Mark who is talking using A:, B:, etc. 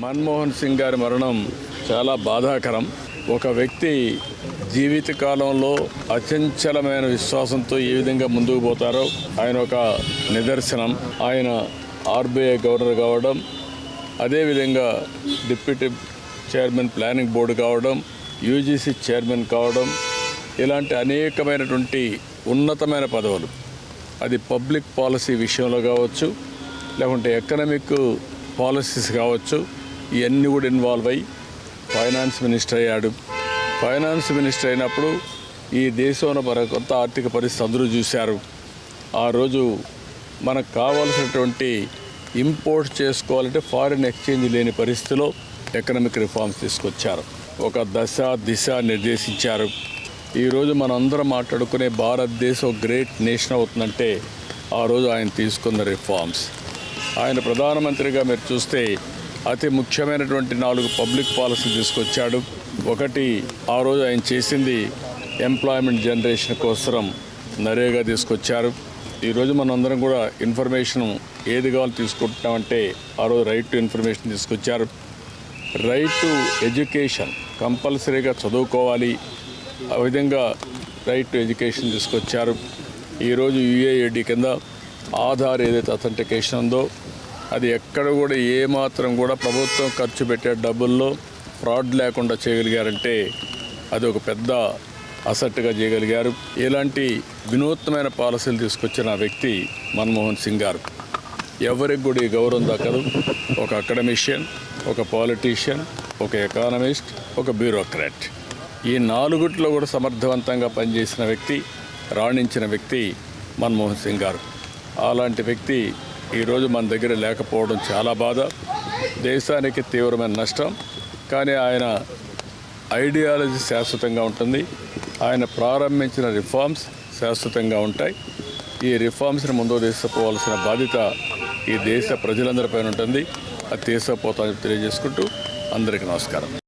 A: మన్మోహన్ సింగ్ గారి మరణం చాలా బాధాకరం. ఒక వ్యక్తి జీవితకాలంలో అచంచలమైన విశ్వాసంతో ఏ విధంగా ముందుకు పోతారో ఆయన ఒక నిదర్శనం. ఆయన ఆర్బీఐ గవర్నర్ కావడం అదేవిధంగా డిప్యూటీ చైర్మన్ ప్లానింగ్ బోర్డు కావడం యూజీసీ చైర్మన్ కావడం ఇలాంటి అనేకమైనటువంటి ఉన్నతమైన పదవులు. అది పబ్లిక్ పాలసీ విషయంలో కావచ్చు లేకుంటే ఎకనమిక్ పాలసీస్ కావచ్చు ఇవన్నీ కూడా ఇన్వాల్వ్ అయ్యి ఫైనాన్స్ మినిస్టర్ అయ్యాడు. ఫైనాన్స్ మినిస్టర్ అయినప్పుడు ఈ దేశంలో కొత్త ఆర్థిక పరిస్థితి అందరూ చూశారు. ఆ రోజు మనకు కావాల్సినటువంటి ఇంపోర్ట్ చేసుకోవాలంటే ఫారిన్ ఎక్స్చేంజ్ లేని పరిస్థితిలో ఎకనామిక్ రిఫార్మ్స్ తీసుకొచ్చారు. ఒక దశ దిశ నిర్దేశించారు. ఈరోజు మనందరం మాట్లాడుకునే భారతదేశం గ్రేట్ నేషన్ అవుతుందంటే ఆ రోజు ఆయన తీసుకున్న రిఫార్మ్స్ ఆయన ప్రధానమంత్రిగా మీరు చూస్తే అతి ముఖ్యమైనటువంటి నాలుగు పబ్లిక్ పాలసీ తీసుకొచ్చాడు. ఒకటి ఆ రోజు ఆయన చేసింది ఎంప్లాయ్మెంట్ జనరేషన్ కోసం నరేగా తీసుకొచ్చారు. ఈరోజు మనందరం కూడా ఇన్ఫర్మేషన్ ఏది కావాలో తీసుకుంటున్నామంటే ఆ రోజు రైట్ టు ఇన్ఫర్మేషన్ తీసుకొచ్చారు. రైట్ టు ఎడ్యుకేషన్ కంపల్సరీగా చదువుకోవాలి. ఆ విధంగా రైట్ టు ఎడ్యుకేషన్ తీసుకొచ్చారు. ఈరోజు యుఏఏడి కింద ఆధార్ ఏదైతే అథెంటికేషన్ ఉందో అది ఎక్కడ కూడా ఏమాత్రం కూడా ప్రభుత్వం ఖర్చు పెట్టే డబ్బుల్లో ఫ్రాడ్ లేకుండా చేయగలిగారంటే అది ఒక పెద్ద అసెట్గా చేయగలిగారు. ఇలాంటి వినూత్నమైన పాలసీలు తీసుకొచ్చిన వ్యక్తి మన్మోహన్ సింగ్ గారు. ఎవరికి కూడా ఈ గౌరవం దక్కదు. ఒక అకాడమిషియన్ ఒక పాలిటీషియన్ ఒక ఎకానమిస్ట్ ఒక బ్యూరోక్రాట్. ఈ నాలుగుట్లో కూడా సమర్థవంతంగా పనిచేసిన వ్యక్తి రాణించిన వ్యక్తి మన్మోహన్ సింగ్ గారు. అలాంటి వ్యక్తి ఈరోజు మన దగ్గర లేకపోవడం చాలా బాధ. దేశానికి తీవ్రమైన నష్టం. కానీ ఆయన ఐడియాలజీ శాశ్వతంగా ఉంటుంది. ఆయన ప్రారంభించిన రిఫార్మ్స్ శాశ్వతంగా ఉంటాయి. ఈ రిఫార్మ్స్ని ముందుకు తీసుకుపోవాల్సిన బాధ్యత ఈ దేశ ప్రజలందరిపైన ఉంటుంది. అది తీసుకుపోతామని తెలియజేసుకుంటూ అందరికీ నమస్కారం.